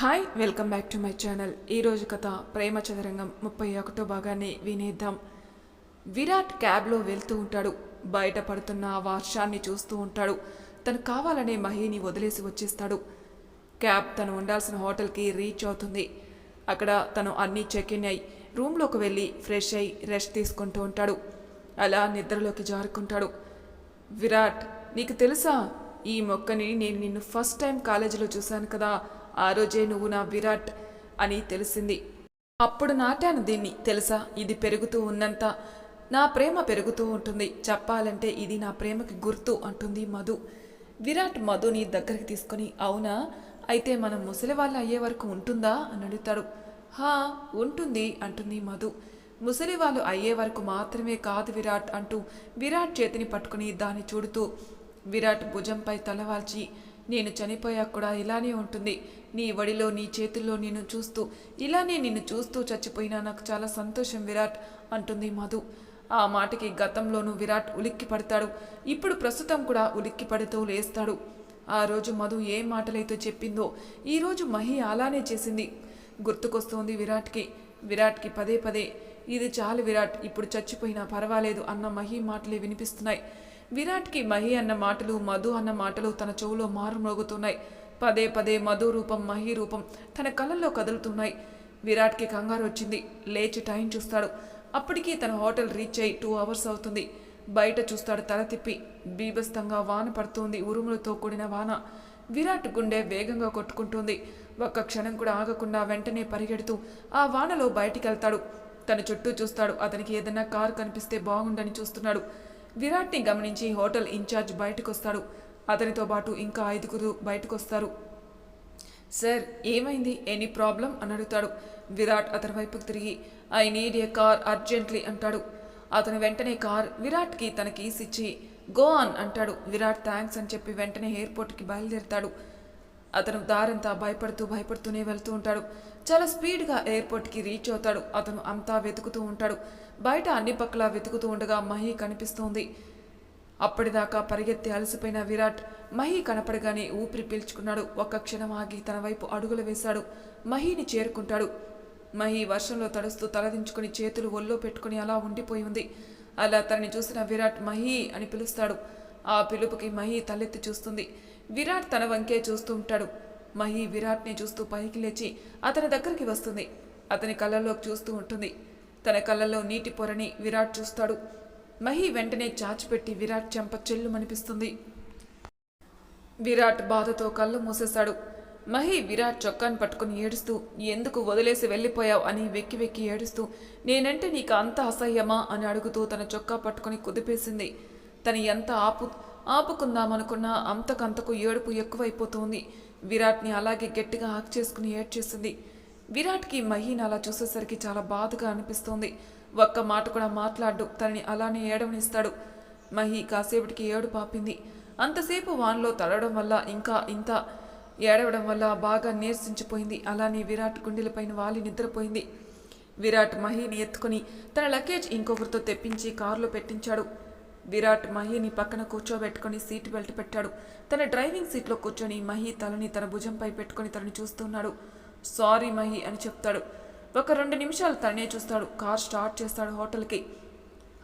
Hi welcome back to my channel. ఈరోజు కథ ప్రేమ చదరంగం ముప్పై ఒకటో భాగాన్ని వినేద్దాం. విరాట్ క్యాబ్లో వెళ్తూ ఉంటాడు. బయట పడుతున్న ఆ వర్షాన్ని చూస్తూ ఉంటాడు. తను కావాలనే మహిని వదిలేసి వచ్చేస్తాడు. క్యాబ్ తను ఉండాల్సిన హోటల్కి రీచ్ అవుతుంది. అక్కడ తను అన్నీ చెక్ ఇన్ అయి రూమ్లోకి వెళ్ళి ఫ్రెష్ అయి రెస్ట్ తీసుకుంటూ ఉంటాడు. అలా నిద్రలోకి జారుకుంటాడు. విరాట్ నీకు తెలుసా? ఈ మొక్కని నేను నిన్ను ఫస్ట్ టైం కాలేజీలో చూశాను కదా. ఆ రోజే నువ్వు నా విరాట్ అని తెలిసింది. అప్పుడు నాటాను దీన్ని. తెలుసా? ఇది పెరుగుతూ ఉన్నంత నా ప్రేమ పెరుగుతూ ఉంటుంది. చెప్పాలంటే ఇది నా ప్రేమకి గుర్తు అంటుంది మధు. విరాట్ మధుని దగ్గరికి తీసుకొని అవునా? అయితే మనం ముసలి వాళ్ళు అయ్యే వరకు ఉంటుందా? అని అడుగుతాడు. హా ఉంటుంది అంటుంది మధు. ముసలి వాళ్ళు అయ్యే వరకు మాత్రమే కాదు విరాట్ అంటూ విరాట్ చేతిని పట్టుకుని దాన్ని చూడుతూ విరాట్ భుజంపై తలవాల్చి నేను చనిపోయాక కూడా ఇలానే ఉంటుంది. నీ వడిలో నీ చేతుల్లో నేను చూస్తూ ఇలానే నిన్ను చూస్తూ చచ్చిపోయినా నాకు చాలా సంతోషం విరాట్ అంటుంది మధు. ఆ మాటకి గతంలోనూ విరాట్ ఉలిక్కి పడతాడు. ఇప్పుడు ప్రస్తుతం కూడా ఉలిక్కి పడుతూ లేస్తాడు. ఆ రోజు మధు ఏ మాటలైతే చెప్పిందో ఈరోజు మహి అలానే చేసింది. గుర్తుకొస్తోంది విరాట్కి. విరాట్కి పదే పదే ఇది చాలు విరాట్ ఇప్పుడు చచ్చిపోయినా పర్వాలేదు అన్న మహి మాటలే వినిపిస్తున్నాయి. విరాట్కి మహి అన్న మాటలు మధు అన్న మాటలు తన చెవులో మారుమోగుతున్నాయి పదే పదే మధు రూపం మహి రూపం తన కళ్ళల్లో కదులుతున్నాయి. విరాట్కి కంగారు వచ్చింది. లేచి టైం చూస్తాడు. అప్పటికి తన హోటల్ రీచ్ అయ్యి టూ అవర్స్ అవుతుంది. బయట చూస్తాడు తల తిప్పి. బీభస్తంగా వాన పడుతుంది. ఉరుములతో కూడిన వాన. విరాట్ గుండె వేగంగా కొట్టుకుంటుంది. ఒక్క క్షణం కూడా ఆగకుండా వెంటనే పరిగెడుతూ ఆ వానలో బయటికి వెళ్తాడు తన చుట్టూ చూస్తాడు. అతనికి ఏదైనా కారు కనిపిస్తే బాగుండని చూస్తున్నాడు. విరాట్ని గమనించి హోటల్ ఇన్ఛార్జ్ బయటకొస్తాడు. అతనితో పాటు ఇంకా ఐదుగురు బయటకొస్తారు. సార్ ఏమైంది? Any problem? అని అడుగుతాడు. విరాట్ అతని వైపుకు తిరిగి I need a car urgently అంటాడు. అతను వెంటనే కార్ విరాట్కి తన కీస్ ఇచ్చి గో ఆన్ అంటాడు. విరాట్ థ్యాంక్స్ అని చెప్పి వెంటనే ఎయిర్పోర్ట్కి బయలుదేరుతాడు. అతను దారంతా భయపడుతూ భయపడుతూనే వెళ్తూ ఉంటాడు. చాలా స్పీడ్గా ఎయిర్పోర్ట్కి రీచ్ అవుతాడు. అతను అంతా వెతుకుతూ ఉంటాడు. బయట అన్ని పక్కల వెతుకుతూ ఉండగా మహి కనిపిస్తోంది. అప్పటిదాకా పరిగెత్తి అలసిపోయిన విరాట్ మహి కనపడగానే ఊపిరి పీల్చుకున్నాడు. ఒక్క క్షణం ఆగి తన వైపు అడుగులు వేశాడు. మహిని చేరుకుంటాడు. మహి వర్షంలో తడుస్తూ తలదించుకుని చేతులు ఒళ్ళో పెట్టుకుని అలా ఉండిపోయి ఉంది. అలా తనని చూసిన విరాట్ మహి అని పిలుస్తాడు. ఆ పిలుపుకి మహి తలెత్తి చూస్తుంది. విరాట్ తన వంకే చూస్తూ ఉంటాడు. మహి విరాట్ని చూస్తూ పైకి లేచి అతని దగ్గరికి వస్తుంది. అతని కళ్ళల్లోకి చూస్తూ ఉంటుంది. తన కళ్ళలో నీటి పొరని విరాట్ చూస్తాడు. మహి వెంటనే చాచిపెట్టి విరాట్ చెంప చెల్లుమనిపిస్తుంది. విరాట్ బాధతో కళ్ళు మూసేశాడు. మహి విరాట్ చొక్కాను పట్టుకుని ఏడుస్తూ ఎందుకు వదిలేసి వెళ్ళిపోయావు? అని వెక్కి వెక్కి ఏడుస్తూ నేనంటే నీకు అంత అసహ్యమా? అని అడుగుతూ తన చొక్కా పట్టుకుని కుదిపేసింది. తను ఎంత ఆపు ఆపుకుందామనుకున్నా అంతకంతకు ఏడుపు ఎక్కువైపోతుంది. విరాట్ని అలాగే గట్టిగా ఆక్ చేసుకుని ఏడ్చేసింది. విరాట్కి మహీన్ అలా చూసేసరికి చాలా బాధగా అనిపిస్తోంది. ఒక్క మాట కూడా మాట్లాడు తనని అలానే ఏడవనిస్తాడు. మహి కాసేపటికి ఏడు పాపింది అంతసేపు వాన్లో తడవడం వల్ల ఇంకా ఇంత ఏడవడం వల్ల బాగా నీరసించిపోయింది. అలానే విరాట్ గుండెలపైన వాలి నిద్రపోయింది. విరాట్ మహిని ఎత్తుకుని తన లగేజ్ ఇంకొకరితో తెప్పించి కారులో పెట్టించాడు. విరాట్ మహిని పక్కన కూర్చోబెట్టుకుని సీట్ బెల్ట్ పెట్టాడు. తన డ్రైవింగ్ సీట్లో కూర్చొని మహి తలని తన భుజంపై పెట్టుకుని తనని చూస్తున్నాడు. సారీ మహి అని చెప్తాడు. ఒక రెండు నిమిషాలు తనే చూస్తాడు. కార్ స్టార్ట్ చేస్తాడు హోటల్కి.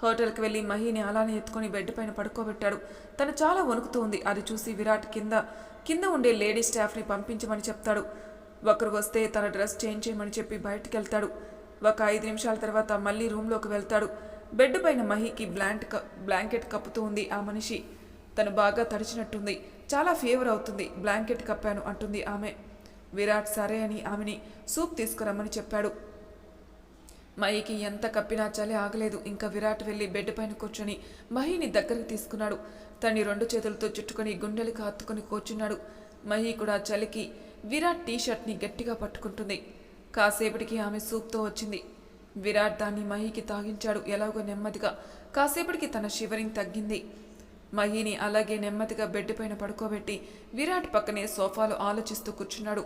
హోటల్కి వెళ్ళి మహిని అలానే ఎత్తుకొని బెడ్ పైన పడుకోబెట్టాడు. తను చాలా వణుకుతూ ఉంది అది చూసి విరాట్ కింద కింద ఉండే లేడీ స్టాఫ్ని పంపించమని చెప్తాడు. ఒకరు వస్తే తన డ్రెస్ చేంజ్ చేయమని చెప్పి బయటికి వెళ్తాడు. ఒక ఐదు నిమిషాల తర్వాత మళ్ళీ రూమ్లోకి వెళ్తాడు. బెడ్ పైన మహికి బ్లాంట్ క బ్లాంకెట్ కప్పుతూ ఉంది ఆ మనిషి. తను బాగా తడిచినట్టుంది. చాలా ఫీవర్ అవుతుంది. బ్లాంకెట్ కప్పాను అంటుంది ఆమె. విరాట్ సరే అని ఆమెని సూప్ తీసుకురమ్మని చెప్పాడు. మహికి ఎంత కప్పినా చలి ఆగలేదు. ఇంకా విరాట్ వెళ్ళి బెడ్ పైన కూర్చొని మహిని దగ్గరికి తీసుకున్నాడు. తన్ని రెండు చేతులతో చుట్టుకొని గుండెలకు హత్తుకొని కూర్చున్నాడు. మహి కూడా చలికి విరాట్ టీ షర్ట్ని గట్టిగా పట్టుకుంటుంది. కాసేపటికి ఆమె సూప్తో వచ్చింది. విరాట్ దాన్ని మహికి తాగించాడు. ఎలాగో నెమ్మదిగా కాసేపటికి తన షివరింగ్ తగ్గింది. మహిని అలాగే నెమ్మదిగా బెడ్ పైన పడుకోబెట్టి విరాట్ పక్కనే సోఫాలో ఆలోచిస్తూ కూర్చున్నాడు.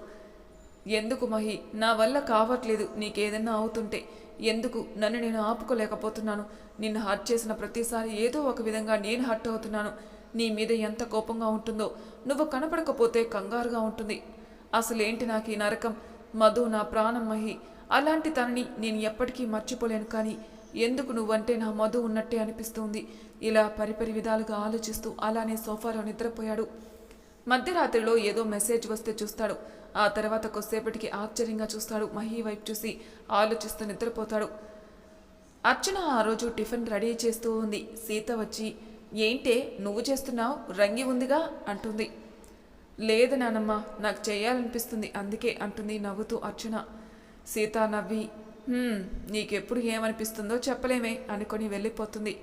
ఎందుకు మహి? నా వల్ల కావట్లేదు. నీకేదన్నా అవుతుంటే. ఎందుకు? నన్ను నేను ఆపుకోలేకపోతున్నాను. నిన్ను హర్ట్ చేసిన ప్రతిసారి ఏదో ఒక విధంగా నేను హర్ట్ అవుతున్నాను. నీ మీద ఎంత కోపంగా ఉంటుందో. నువ్వు కనపడకపోతే కంగారుగా ఉంటుంది. అసలేంటి నాకు ఈ నరకం? మధు నా ప్రాణం మహి. అలాంటి తనని నేను ఎప్పటికీ మర్చిపోలేను కానీ ఎందుకు నువ్వంటే నా మధు ఉన్నట్టే అనిపిస్తుంది. ఇలా పరిపరి విధాలుగా ఆలోచిస్తూ అలానే సోఫాలో నిద్రపోయాడు. మధ్యరాత్రిలో ఏదో మెసేజ్ వస్తే చూస్తాడు. ఆ తర్వాత కొద్దిసేపటికి ఆశ్చర్యంగా చూస్తాడు. మహి వైపు చూసి ఆలోచిస్తూ నిద్రపోతాడు. అర్చన ఆ రోజు టిఫిన్ రెడీ చేస్తూ ఉంది. సీత వచ్చి ఏంటే నువ్వు చేస్తున్నావు? రంగి ఉందిగా? అంటుంది. లేదు నానమ్మ నాకు చేయాలనిపిస్తుంది. అందుకే అంటుంది నవ్వుతూ అర్చన. సీత నవ్వి నీకెప్పుడు ఏమనిపిస్తుందో చెప్పలేమే అనుకొని వెళ్ళిపోతుంది.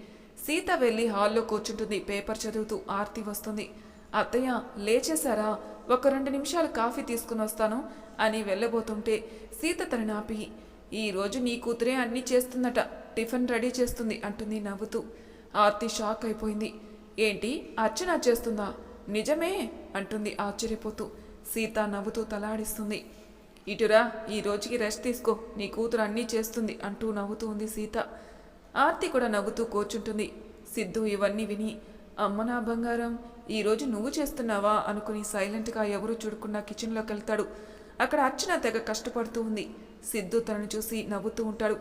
సీత వెళ్ళి హాల్లో కూర్చుంటుంది పేపర్ చదువుతూ ఆర్తి వస్తుంది. అత్తయ్య లేచేశారా? ఒక రెండు నిమిషాలు కాఫీ తీసుకుని వస్తాను అని వెళ్ళబోతుంటే సీత తనని ఆపి ఈ రోజు నీ కూతురే అన్నీ చేస్తుందట టిఫిన్ రెడీ చేస్తుంది అంటుంది నవ్వుతూ. ఆర్తి షాక్ అయిపోయింది. ఏంటి అర్చన చేస్తుందా? నిజమే అంటుంది ఆశ్చర్యపోతూ. సీత నవ్వుతూ తలాడిస్తుంది. ఇటురా ఈ రోజుకి రెస్ట్ తీసుకో నీ కూతురు అన్నీ చేస్తుంది అంటూ నవ్వుతూ ఉంది సీత. ఆర్తి కూడా నవ్వుతూ కూర్చుంటుంది. సిద్ధు ఇవన్నీ విని అమ్మ నా బంగారం ఈరోజు నువ్వు చేస్తున్నావా? అనుకుని సైలెంట్గా ఎవరూ చూడకుండా కిచెన్లోకి వెళ్తాడు. అక్కడ అర్చన తెగ కష్టపడుతూ ఉంది. సిద్ధు తనను చూసి నవ్వుతూ ఉంటాడు.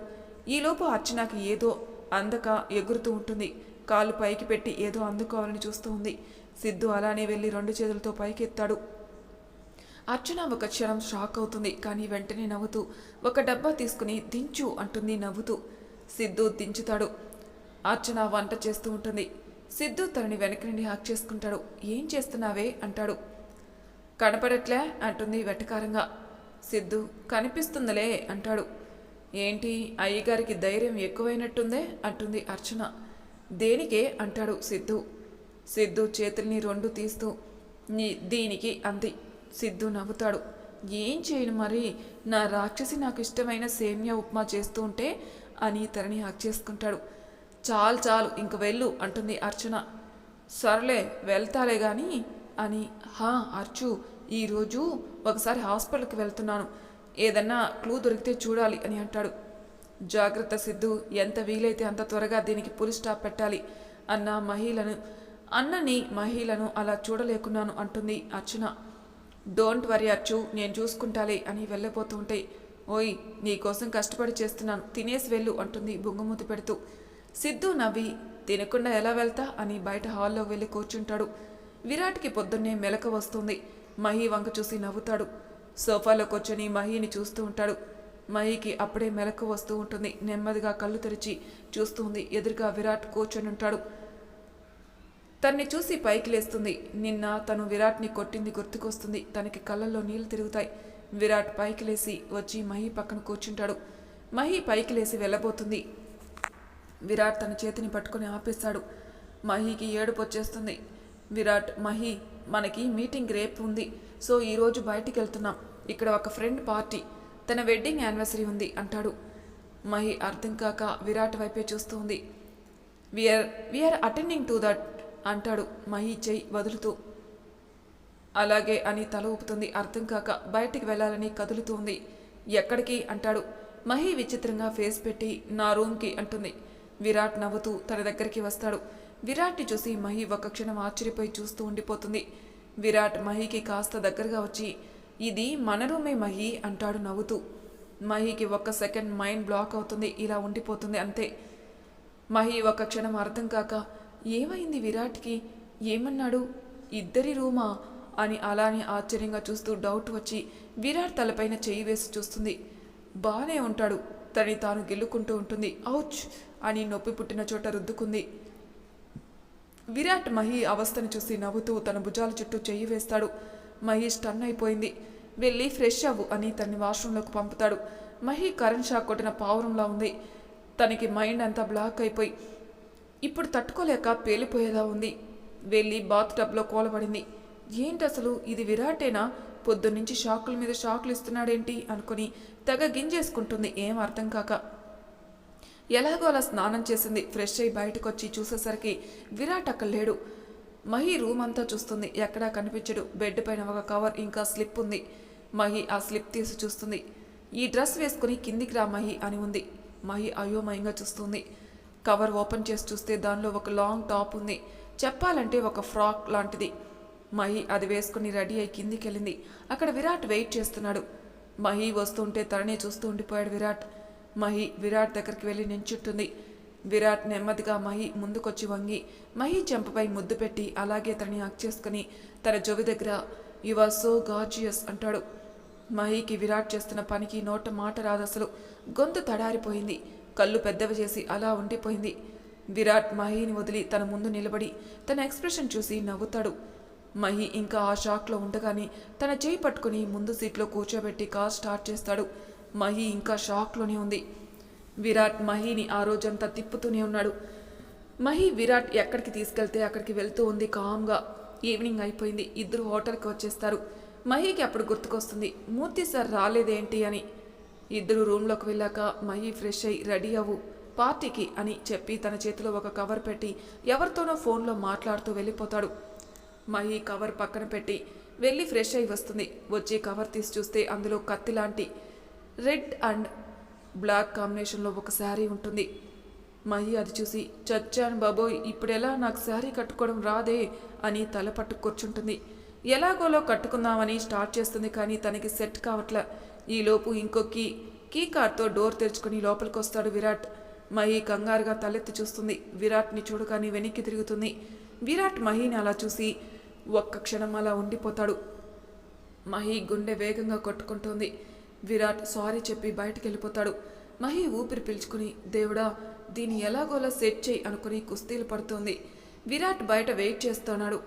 ఈలోపు అర్చనకి ఏదో అందక ఎగురుతూ ఉంటుంది. కాలు పైకి పెట్టి ఏదో అందుకోవాలని చూస్తూ ఉంది. సిద్ధు అలానే వెళ్ళి రెండు చేతులతో పైకెత్తాడు. అర్చన ఒక క్షణం షాక్ అవుతుంది కానీ వెంటనే నవ్వుతూ ఒక డబ్బా తీసుకుని దించు అంటుంది నవ్వుతూ. సిద్ధు దించుతాడు. అర్చన వంట చేస్తూ ఉంటుంది. సిద్ధు తనని వెనక నుండి హాక్ చేసుకుంటాడు. ఏం చేస్తున్నావే? అంటాడు. కనపడట్లే అంటుంది వెటకారంగా. సిద్ధు కనిపిస్తుందిలే అంటాడు. ఏంటి? అయ్యగారికి ధైర్యం ఎక్కువైనట్టుందే? అంటుంది అర్చన దేనికే? అంటాడు సిద్ధు. సిద్ధు చేతుల్ని రెండు తీస్తూ నీ దీనికి అంది. సిద్ధు నవ్వుతాడు. ఏం చేయను మరి? నా రాక్షసి నాకు ఇష్టమైన సేమ్యా ఉప్మా చేస్తూ ఉంటే అని తనని హక్ చేసుకుంటాడు. చాలు చాలు ఇంక వెళ్ళు అంటుంది అర్చన. సర్లే వెళ్తాలే గాని అని హా అర్చు ఈరోజు ఒకసారి హాస్పిటల్కి వెళ్తున్నాను. ఏదన్నా క్లూ దొరికితే చూడాలి అని అంటాడు. జాగ్రత్త సిద్ధు ఎంత వీలైతే అంత త్వరగా దీనికి పులి స్టాప్ పెట్టాలి అన్న మహిళను అన్నని మహిళను అలా చూడలేకున్నాను అంటుంది అర్చన. డోంట్ వరీ అచ్చు నేను చూసుకుంటాలే అని వెళ్ళబోతుంటే ఓయ్ నీకోసం కష్టపడి చేస్తున్నాను తినేసి వెళ్ళు అంటుంది బొంగమూతి పెడుతూ. సిద్ధు నవ్వి తినకుండా ఎలా వెళ్తా అని బయట హాల్లో వెళ్ళి కూర్చుంటాడు. విరాట్కి పొద్దున్నే మెలక వస్తుంది. మహి వంక చూసి నవ్వుతాడు. సోఫాలో కూర్చొని మహిని చూస్తూ ఉంటాడు. మహికి అప్పుడే మెలకు వస్తూ ఉంటుంది. నెమ్మదిగా కళ్ళు తెరిచి చూస్తుంది ఎదురుగా విరాట్ కూర్చొని ఉంటాడు తన్ని చూసి పైకి లేస్తుంది నిన్న తను విరాట్ని కొట్టింది గుర్తుకొస్తుంది. తనకి కళ్ళల్లో నీళ్ళు తిరుగుతాయి. విరాట్ పైకి లేసి వచ్చి మహి పక్కన కూర్చుంటాడు. మహి పైకి లేసి వెళ్ళబోతుంది. విరాట్ తన చేతిని పట్టుకొని ఆపేస్తాడు మహికి ఏడుపు వచ్చేస్తుంది. విరాట్ మహి మనకి మీటింగ్ రేపు ఉంది. సో ఈరోజు బయటికి వెళ్తున్నాం. ఇక్కడ ఒక ఫ్రెండ్ పార్టీ. తన వెడ్డింగ్ యానివర్సరీ ఉంది అంటాడు. మహి అర్థం కాక విరాట్ వైపే చూస్తుంది we're we're attending to that అంటాడు మహి చెయ్యి వదులుతూ. అలాగే అని తల ఊపుతుంది అర్థం కాక బయటికి వెళ్ళాలని కదులుతూ ఉంది. ఎక్కడికి? అంటాడు. మహి విచిత్రంగా ఫేస్ పెట్టి నా రూమ్కి అంటుంది. విరాట్ నవ్వుతూ తన దగ్గరికి వస్తాడు. విరాట్ని చూసి మహి ఒక క్షణం ఆశ్చర్యపోయి చూస్తూ ఉండిపోతుంది. విరాట్ మహికి కాస్త దగ్గరగా వచ్చి ఇది మన రూమే మహి అంటాడు నవ్వుతూ. మహికి ఒక్క సెకండ్ మైండ్ బ్లాక్ అవుతుంది ఇలా ఉండిపోతుంది అంతే. మహి ఒక క్షణం అర్థం కాక ఏమైంది విరాట్కి? ఏమన్నాడు? ఇద్దరి రూమా? అని అలానే ఆశ్చర్యంగా చూస్తూ డౌట్ వచ్చి విరాట్ తలపైన చెయ్యి వేసి చూస్తుంది. బానే ఉంటాడు. తని తాను గిల్లుకుంటూ ఉంటుంది. ఔచ్! అని నొప్పి పుట్టిన చోట రుద్దుకుంది. విరాట్ మహి అవస్థను చూసి నవ్వుతూ తన భుజాల చుట్టూ చెయ్యి వేస్తాడు. మహి స్టన్ అయిపోయింది. వెళ్ళి ఫ్రెష్ అవ్వు అని తన్ని వాష్రూంలోకి పంపుతాడు. మహి కరెంట్ షాక్ కొట్టిన పావురంలా ఉంది. తనకి మైండ్ అంతా బ్లాక్ అయిపోయి ఇప్పుడు తట్టుకోలేక పేలిపోయేలా ఉంది. వెళ్ళి బాత్ టబ్లో కూలబడింది. ఏంటి అసలు ఇది విరాటేనా? పొద్దున్నుంచి షాకుల మీద షాకులు ఇస్తున్నాడేంటి అనుకుని తెగ గింజేసుకుంటుంది ఏం అర్థం కాక. ఎలాగో అలా స్నానం చేసింది. ఫ్రెష్ అయి బయటకు వచ్చి చూసేసరికి విరాట్ అక్కడ లేడు. మహి రూమ్ అంతా చూస్తుంది. ఎక్కడా కనిపించడు. బెడ్ పైన ఒక కవర్ ఇంకా స్లిప్ ఉంది. మహి ఆ స్లిప్ తీసి చూస్తుంది. ఈ డ్రెస్ వేసుకుని కిందికి రా మహి అని ఉంది. మహి అయోమయంగా చూస్తుంది. కవర్ ఓపెన్ చేసి చూస్తే దానిలో ఒక లాంగ్ టాప్ ఉంది. చెప్పాలంటే ఒక ఫ్రాక్ లాంటిది. మహి అది వేసుకుని రెడీ అయి కిందికి వెళ్ళింది అక్కడ విరాట్ వెయిట్ చేస్తున్నాడు. మహి వస్తుంటే తననే చూస్తూ ఉండిపోయాడు విరాట్. మహి విరాట్ దగ్గరికి వెళ్ళి నించుంటుంది. విరాట్ నెమ్మదిగా మహి ముందుకొచ్చి వంగి మహి చెంపపై ముద్దు పెట్టి అలాగే తనని హక్ చేసుకుని తన జొవి దగ్గర యు ఆర్ సో గార్జియస్ అంటాడు. మహికి విరాట్ చేస్తున్న పనికి నోట మాట రాదు అసలు. గొంతు తడారిపోయింది. కళ్ళు పెద్దవి చేసి అలా ఉండిపోయింది. విరాట్ మహిని వదిలి తన ముందు నిలబడి తన ఎక్స్ప్రెషన్ చూసి నవ్వుతాడు. మహి ఇంకా ఆ షాక్లో ఉండగానే తన చేయి పట్టుకుని ముందు సీట్లో కూర్చోబెట్టి కార్ స్టార్ట్ చేస్తాడు. మహి ఇంకా షాక్లోనే ఉంది. విరాట్ మహిని ఆ రోజంతా తిప్పుతూనే ఉన్నాడు. మహి విరాట్ ఎక్కడికి తీసుకెళ్తే అక్కడికి వెళ్తూ ఉంది కామ్గా. ఈవినింగ్ అయిపోయింది. ఇద్దరు హోటల్కి వచ్చేస్తారు. మహికి అప్పుడు గుర్తుకొస్తుంది మూర్తి సార్ రాలేదేంటి అని. ఇద్దరు రూమ్లోకి వెళ్ళాక మహి ఫ్రెష్ అయ్యి రెడీ అవ్వు. పార్టీకి అని చెప్పి తన చేతిలో ఒక కవర్ పెట్టి ఎవరితోనో ఫోన్లో మాట్లాడుతూ వెళ్ళిపోతాడు. మహి కవర్ పక్కన పెట్టి వెళ్ళి ఫ్రెష్ అయి వస్తుంది. వచ్చి కవర్ తీసి చూస్తే అందులో కత్తి లాంటి రెడ్ అండ్ బ్లాక్ కాంబినేషన్లో ఒక శారీ ఉంటుంది. మహి అది చూసి చచ్చాను బాబోయ్ ఇప్పుడెలా నాకు శారీ కట్టుకోవడం రాదే అని తల పట్టు కూర్చుంటుంది. ఎలాగోలో కట్టుకుందామని స్టార్ట్ చేస్తుంది కానీ తనకి సెట్ కావట్లే. ఈలోపు ఇంకో కీ కీ కార్డ్తో డోర్ తెరుచుకొని లోపలికి వస్తాడు విరాట్. మహి కంగారుగా తలెత్తి చూస్తుంది. విరాట్ని చూడగానే వెనక్కి తిరుగుతుంది. విరాట్ మహిని అలా చూసి ఒక్క క్షణం అలా ఉండిపోతాడు. మహి గుండె వేగంగా కొట్టుకుంటోంది. విరాట్ సారీ చెప్పి బయటికి వెళ్ళిపోతాడు మహి ఊపిరి పీల్చుకుని దేవుడా దీన్ని ఎలాగోలా సెట్ చేయి అనుకుని కుస్తీలు పడుతోంది. విరాట్ బయట వెయిట్ చేస్తున్నాడు.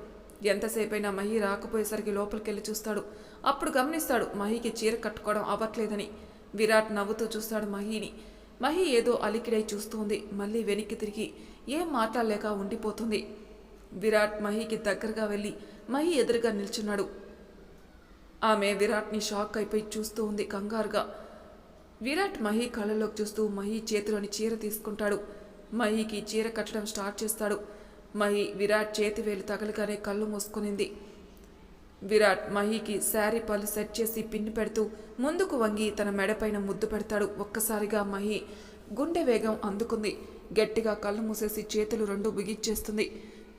ఎంతసేపైనా మహి రాకపోయేసరికి లోపలికి వెళ్ళి చూస్తాడు. అప్పుడు గమనిస్తాడు మహికి చీర కట్టుకోవడం అవ్వట్లేదని. విరాట్ నవ్వుతూ చూస్తాడు మహిని. మహి ఏదో అలికిడై చూస్తుంది. మళ్ళీ వెనక్కి తిరిగి ఏం మాట్లాడలేక ఉండిపోతుంది. విరాట్ మహికి దగ్గరగా వెళ్ళి మహి ఎదురుగా నిల్చున్నాడు. ఆమె విరాట్ని షాక్ అయిపోయి చూస్తూ ఉంది కంగారుగా. విరాట్ మహి కళ్ళలోకి చూస్తూ మహి చేతిలోని చీర తీసుకుంటాడు. మహికి చీర కట్టడం స్టార్ట్ చేస్తాడు. మహి విరాట్ చేతి వేలు తగలగానే కళ్ళు మూసుకునింది. విరాట్ మహికి శారీ పళ్ళు సెట్ చేసి పిన్ను పెడుతూ ముందుకు వంగి తన మెడపైన ముద్దు పెడతాడు. ఒక్కసారిగా మహి గుండె వేగం అందుకుంది. గట్టిగా కళ్ళు మూసేసి చేతులు రెండు బిగిచ్చేస్తుంది.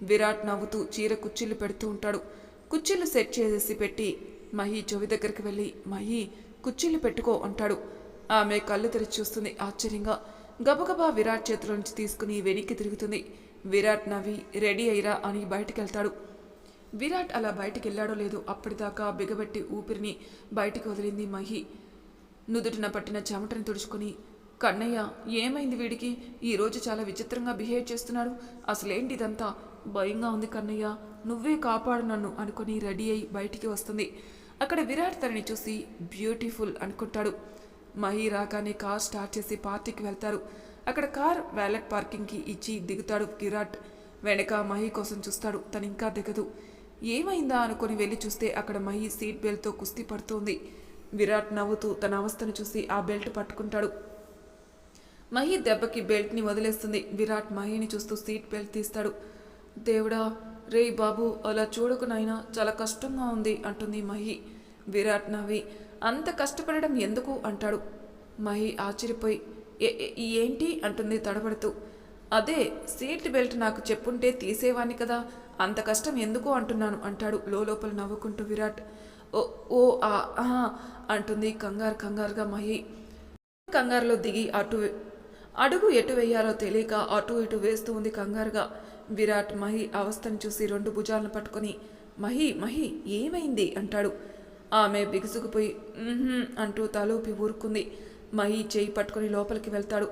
విరాట్ నవ్వుతూ చీర కుచ్చిళ్ళు పెడుతూ ఉంటాడు. కుచ్చిళ్ళు సెట్ చేసేసి పెట్టి మహి చెవి దగ్గరికి వెళ్ళి మహి కుచ్చిళ్ళు పెట్టుకో అంటాడు. ఆమె కళ్ళు తెరిచి చూస్తుంది ఆశ్చర్యంగా. గబగబా విరాట్ చేతిలోంచి తీసుకుని వెనక్కి తిరుగుతుంది. విరాట్ నవ్వి రెడీ అయ్యిరా అని బయటకెళ్తాడు. విరాట్ అలా బయటికి వెళ్ళాడో లేదో అప్పటిదాకా బిగబెట్టి ఊపిరిని బయటికి వదిలింది మహి. నుదుటిన పట్టిన చెమటని తుడుచుకొని కన్నయ్య ఏమైంది వీడికి? ఈరోజు చాలా విచిత్రంగా బిహేవ్ చేస్తున్నాడు అసలేంటి ఇదంతా? భయంగా ఉంది కన్నయ్య. నువ్వే కాపాడు నన్ను అనుకుని రెడీ అయి బయటికి వస్తుంది. అక్కడ విరాట్ తనని చూసి బ్యూటిఫుల్ అనుకుంటాడు. మహి రాగానే కార్ స్టార్ట్ చేసి పార్టీకి వెళ్తారు. అక్కడ కార్ వ్యాలెట్ పార్కింగ్కి ఇచ్చి దిగుతాడు విరాట్. వెనక మహి కోసం చూస్తాడు తను ఇంకా దిగదు. ఏమైందా అనుకుని వెళ్ళి చూస్తే అక్కడ మహి సీట్ బెల్ట్తో కుస్తీ పడుతోంది. విరాట్ నవ్వుతూ తన అవస్థను చూసి ఆ బెల్ట్ పట్టుకుంటాడు. మహి దెబ్బకి బెల్ట్ని వదిలేస్తుంది. విరాట్ మహిని చూస్తూ సీట్ బెల్ట్ తీస్తాడు. దేవుడా రే బాబు అలా చూడకు నాయనా చాలా కష్టంగా ఉంది అంటుంది మహి. విరాట్ నవ్వి అంత కష్టపడడం ఎందుకు అంటాడు. మహి ఆశ్చర్యపోయి "ఏ- ఏంటి? అంటుంది తడబడుతూ. అదే సీట్ బెల్ట్ నాకు చెప్పుంటే తీసేవాణ్ణి కదా అంత కష్టం ఎందుకు అంటున్నాను? అంటాడు లోపల నవ్వుకుంటూ విరాట్. ఓ ఓ ఆ ఆహా" అంటుంది కంగారు కంగారుగా మహి. కంగారులో దిగి అటు అడుగు ఎటు వేయాలో తెలియక అటు ఇటు వేస్తూ ఉంది కంగారుగా. విరాట్ మహి అవస్థను చూసి రెండు భుజాలను పట్టుకొని మహి మహి ఏమైంది? అంటాడు. ఆమె బిగుసుకుపోయి అంటూ తలూపి ఊరుకుంది. మహి చేయి పట్టుకొని లోపలికి వెళ్తాడు.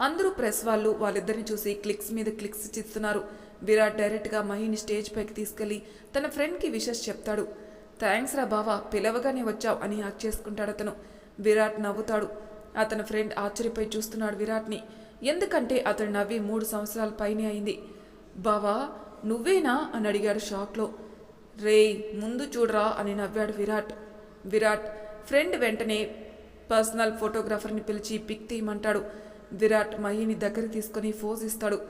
అందరూ ప్రెస్ వాళ్ళు వాళ్ళిద్దరిని చూసి క్లిక్స్ మీద క్లిక్స్ ఇస్తున్నారు విరాట్ డైరెక్ట్గా మహిని స్టేజ్ పైకి తీసుకెళ్ళి తన ఫ్రెండ్కి విషెస్ చెప్తాడు. థ్యాంక్స్ రా బావా పిలవగానే వచ్చావు అని హ్యాక్ చేసుకుంటాడు అతను. విరాట్ నవ్వుతాడు. అతని ఫ్రెండ్ ఆశ్చర్యపోయి చూస్తున్నాడు విరాట్ని. ఎందుకంటే అతడు నవ్వి మూడు సంవత్సరాల పైనే అయింది. బావా నువ్వేనా? అని అడిగాడు షాక్లో. రేయ్ ముందు చూడరా అని నవ్వాడు విరాట్. విరాట్ ఫ్రెండ్ వెంటనే పర్సనల్ ఫోటోగ్రాఫర్ని పిలిచి పిక్ తీయమంటాడు. విరాట్ మహిని దగ్గర తీసుకొని ఫోజ్ ఇస్తాడు.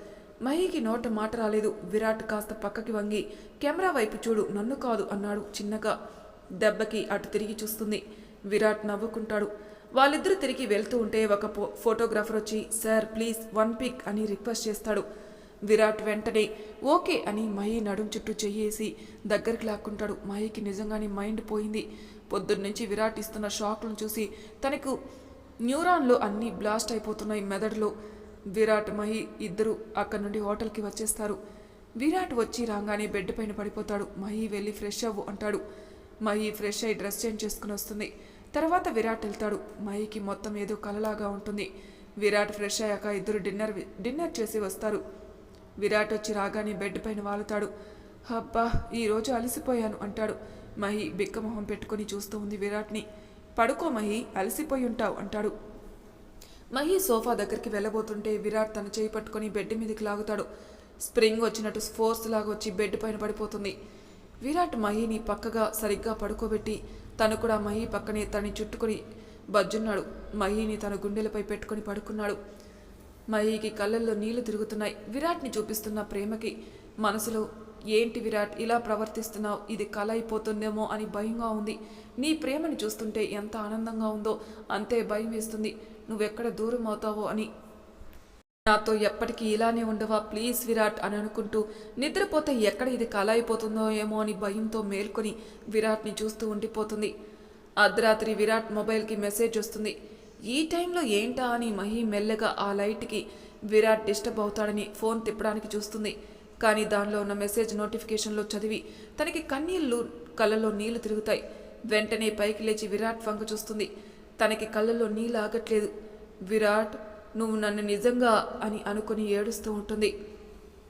మహికి నోట మాట రాలేదు. విరాట్ కాస్త పక్కకి వంగి కెమెరా వైపు చూడు నన్ను కాదు అన్నాడు చిన్నగా. దెబ్బకి అటు తిరిగి చూస్తుంది. విరాట్ నవ్వుకుంటాడు. వాళ్ళిద్దరూ తిరిగి వెళ్తూ ఉంటే ఒక ఫోటోగ్రాఫర్ వచ్చి సార్ ప్లీజ్ వన్ పిక్ అని రిక్వెస్ట్ చేస్తాడు. విరాట్ వెంటనే ఓకే అని మహి నడుం చుట్టూ చెయ్యేసి దగ్గరికి లాక్కుంటాడు. మహికి నిజంగానే మైండ్ పోయింది. పొద్దున్నుంచి విరాట్ ఇస్తున్న షాక్లను చూసి తనకు న్యూరాన్లు అన్నీ బ్లాస్ట్ అయిపోతున్నాయి మెదడులో. విరాట్ మహి ఇద్దరు అక్కడి నుండి హోటల్కి వచ్చేస్తారు. విరాట్ వచ్చి రాగానే బెడ్ పైన పడిపోతాడు. మహి వెళ్ళి ఫ్రెష్ అవ్వు అంటాడు. మహి ఫ్రెష్ అయి డ్రెస్ చేంజ్ చేసుకుని వస్తుంది. తర్వాత విరాట్ వెళ్తాడు. మహికి మొత్తం ఏదో కలలాగా ఉంటుంది. విరాట్ ఫ్రెష్ అయ్యాక ఇద్దరు డిన్నర్ డిన్నర్ చేసి వస్తారు. విరాట్ వచ్చి రాగానే బెడ్ పైన వాలుతాడు. అబ్బా ఈరోజు అలసిపోయాను అంటాడు. మహి బిక్కమొహం పెట్టుకొని చూస్తూ ఉంది విరాట్ని. పడుకో మహి అలసిపోయి ఉంటావు అంటాడు. మహి సోఫా దగ్గరికి వెళ్ళబోతుంటే విరాట్ తన చేయి పట్టుకొని బెడ్ మీదకి లాగుతాడు. స్ప్రింగ్ వచ్చినట్టు ఫోర్స్ లాగా వచ్చి బెడ్ పైన పడిపోతుంది. విరాట్ మహిని పక్కగా సరిగ్గా పడుకోబెట్టి తను కూడా మహి పక్కనే తనని చుట్టుకొని బజ్జున్నాడు. మహిని తన గుండెలపై పెట్టుకొని పడుకున్నాడు. మహికి కళ్ళల్లో నీళ్ళు తిరుగుతున్నాయి. విరాట్ని చూపిస్తున్న ప్రేమకి మనసులో ఏంటి విరాట్ ఇలా ప్రవర్తిస్తున్నావు? ఇది కళ అయిపోతుందేమో అని భయంగా ఉంది. నీ ప్రేమని చూస్తుంటే ఎంత ఆనందంగా ఉందో అంతే భయం వేస్తుంది. నువ్వెక్కడ దూరం అవుతావో అని. నాతో ఎప్పటికీ ఇలానే ఉండవా? ప్లీజ్ విరాట్ అని అనుకుంటూ నిద్రపోతే ఎక్కడ ఇది కళ అయిపోతుందో ఏమో అని భయంతో మేల్కొని విరాట్ని చూస్తూ ఉండిపోతుంది. అర్ధరాత్రి విరాట్ మొబైల్కి మెసేజ్ వస్తుంది. ఈ టైంలో ఏంటా అని మహి మెల్లగా ఆ లైట్కి విరాట్ డిస్టర్బ్ అవుతాడని ఫోన్ తిప్పడానికి చూస్తుంది. కానీ దానిలో ఉన్న మెసేజ్ నోటిఫికేషన్లో చదివి తనకి కన్నీళ్ళు కళ్ళలో నీళ్ళు తిరుగుతాయి. వెంటనే పైకి లేచి విరాట్ వంక చూస్తుంది. తనకి కళ్ళలో నీళ్ళు ఆగట్లేదు. విరాట్ నువ్వు నన్ను నిజంగా అని అనుకుని ఏడుస్తూ ఉంటుంది.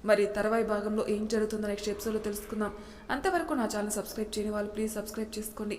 మరి తర్వాయి భాగంలో ఏం జరుగుతుందో నెక్స్ట్ ఎపిసోడ్లో తెలుసుకుందాం. అంతవరకు నా ఛానల్ సబ్స్క్రైబ్ చేయని వాళ్ళు ప్లీజ్ సబ్స్క్రైబ్ చేసుకోండి.